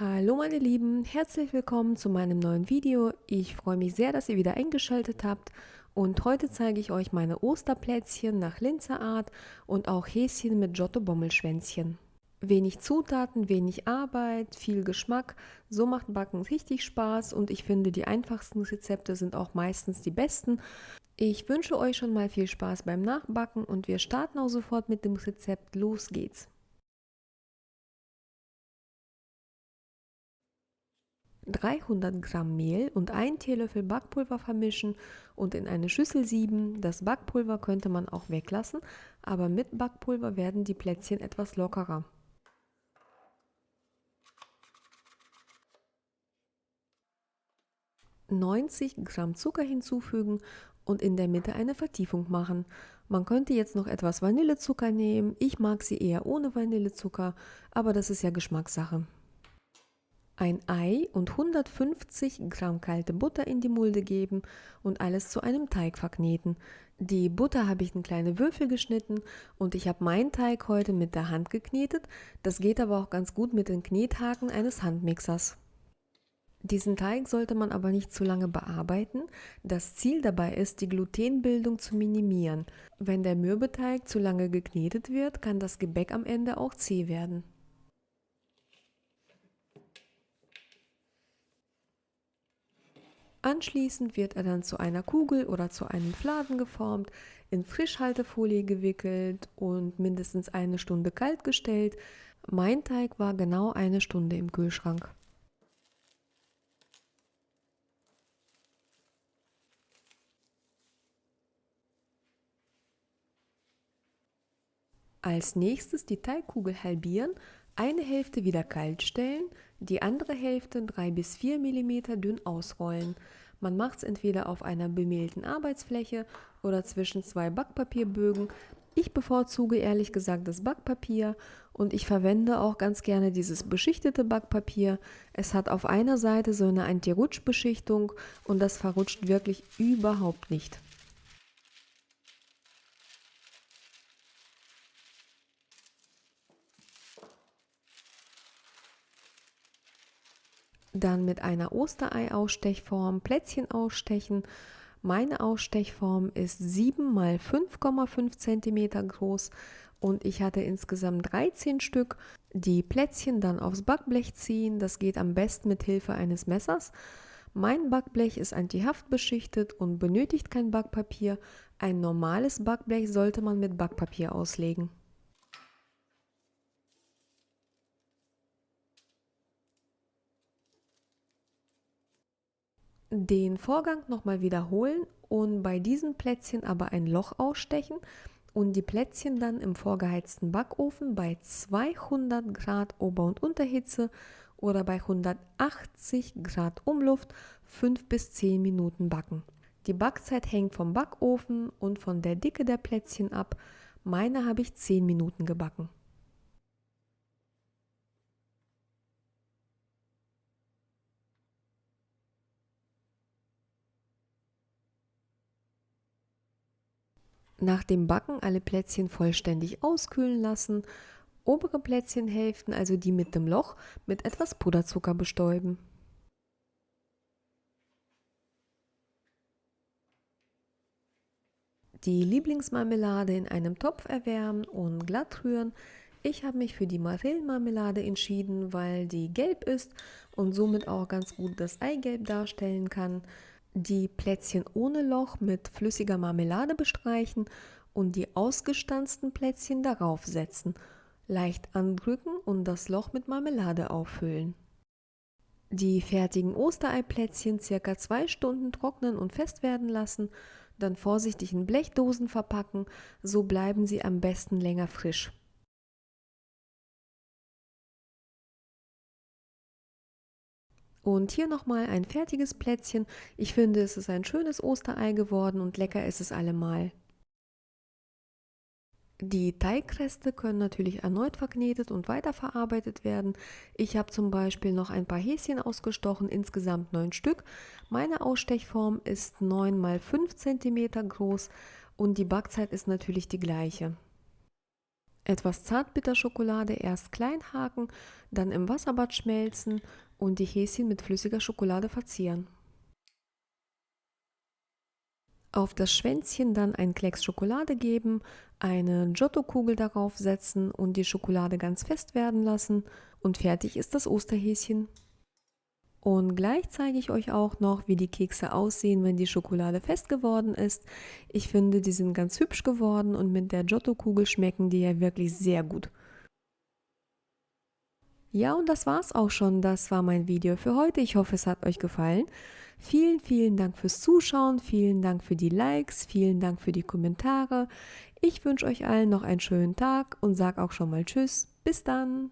Hallo meine Lieben, herzlich willkommen zu meinem neuen Video. Ich freue mich sehr, dass ihr wieder eingeschaltet habt und heute zeige ich euch meine Osterplätzchen nach Linzer Art und auch Häschen mit Giotto-Bommelschwänzchen. Wenig Zutaten, wenig Arbeit, viel Geschmack, so macht Backen richtig Spaß und ich finde die einfachsten Rezepte sind auch meistens die besten. Ich wünsche euch schon mal viel Spaß beim Nachbacken und wir starten auch sofort mit dem Rezept. Los geht's! 300 Gramm Mehl und ein Teelöffel Backpulver vermischen und in eine Schüssel sieben. Das Backpulver könnte man auch weglassen, aber mit Backpulver werden die Plätzchen etwas lockerer. ...90 Gramm Zucker hinzufügen und in der Mitte eine Vertiefung machen. Man könnte jetzt noch etwas Vanillezucker nehmen, ich mag sie eher ohne Vanillezucker, aber das ist ja Geschmackssache ein Ei und 150 Gramm kalte Butter in die Mulde geben und alles zu einem Teig verkneten. Die Butter habe ich in kleine Würfel geschnitten und ich habe meinen Teig heute mit der Hand geknetet. Das geht aber auch ganz gut mit den Knethaken eines Handmixers. Diesen Teig sollte man aber nicht zu lange bearbeiten. Das Ziel dabei ist, die Glutenbildung zu minimieren. Wenn der Mürbeteig zu lange geknetet wird, kann das Gebäck am Ende auch zäh werden. Anschließend wird er dann zu einer Kugel oder zu einem Fladen geformt, in Frischhaltefolie gewickelt und mindestens eine Stunde kalt gestellt. Mein Teig war genau eine Stunde im Kühlschrank. Als nächstes die Teigkugel halbieren, eine Hälfte wieder kalt stellen, die andere Hälfte 3 bis 4 mm dünn ausrollen. Man macht es entweder auf einer bemehlten Arbeitsfläche oder zwischen zwei Backpapierbögen. Ich bevorzuge ehrlich gesagt das Backpapier und ich verwende auch ganz gerne dieses beschichtete Backpapier. Es hat auf einer Seite so eine Anti-Rutsch-Beschichtung und das verrutscht wirklich überhaupt nicht. Dann mit einer Osterei-Ausstechform Plätzchen ausstechen. Meine Ausstechform ist 7 mal 5,5 cm groß und ich hatte insgesamt 13 Stück. Die Plätzchen dann aufs Backblech ziehen, das geht am besten mit Hilfe eines Messers. Mein Backblech ist antihaftbeschichtet und benötigt kein Backpapier. Ein normales Backblech sollte man mit Backpapier auslegen. Den Vorgang nochmal wiederholen und bei diesen Plätzchen aber ein Loch ausstechen und die Plätzchen dann im vorgeheizten Backofen bei 200 Grad Ober- und Unterhitze oder bei 180 Grad Umluft 5 bis 10 Minuten backen. Die Backzeit hängt vom Backofen und von der Dicke der Plätzchen ab. Meine habe ich 10 Minuten gebacken. Nach dem Backen alle Plätzchen vollständig auskühlen lassen, obere Plätzchenhälften, also die mit dem Loch, mit etwas Puderzucker bestäuben. Die Lieblingsmarmelade in einem Topf erwärmen und glatt rühren. Ich habe mich für die Marillenmarmelade entschieden, weil die gelb ist und somit auch ganz gut das Eigelb darstellen kann die Plätzchen ohne Loch mit flüssiger Marmelade bestreichen und die ausgestanzten Plätzchen darauf setzen, leicht andrücken und das Loch mit Marmelade auffüllen. Die fertigen Ostereiplätzchen circa zwei Stunden trocknen und fest werden lassen, dann vorsichtig in Blechdosen verpacken, so bleiben sie am besten länger frisch. Und hier nochmal ein fertiges Plätzchen. Ich finde, es ist ein schönes Osterei geworden und lecker ist es allemal. Die Teigreste können natürlich erneut verknetet und weiterverarbeitet werden. Ich habe zum Beispiel noch ein paar Häschen ausgestochen, insgesamt neun Stück. Meine Ausstechform ist 9 mal 5 cm groß und die Backzeit ist natürlich die gleiche. Etwas Zartbitterschokolade erst klein haken, dann im Wasserbad schmelzen und die Häschen mit flüssiger Schokolade verzieren. Auf das Schwänzchen dann ein Klecks Schokolade geben, eine Giotto-Kugel darauf setzen und die Schokolade ganz fest werden lassen und fertig ist das Osterhäschen. Und gleich zeige ich euch auch noch, wie die Kekse aussehen, wenn die Schokolade fest geworden ist. Ich finde, die sind ganz hübsch geworden und mit der Giotto-Kugel schmecken die ja wirklich sehr gut. Ja, und das war's auch schon. Das war mein Video für heute. Ich hoffe, es hat euch gefallen. Vielen, vielen Dank fürs Zuschauen, vielen Dank für die Likes, vielen Dank für die Kommentare. Ich wünsche euch allen noch einen schönen Tag und sage auch schon mal Tschüss. Bis dann!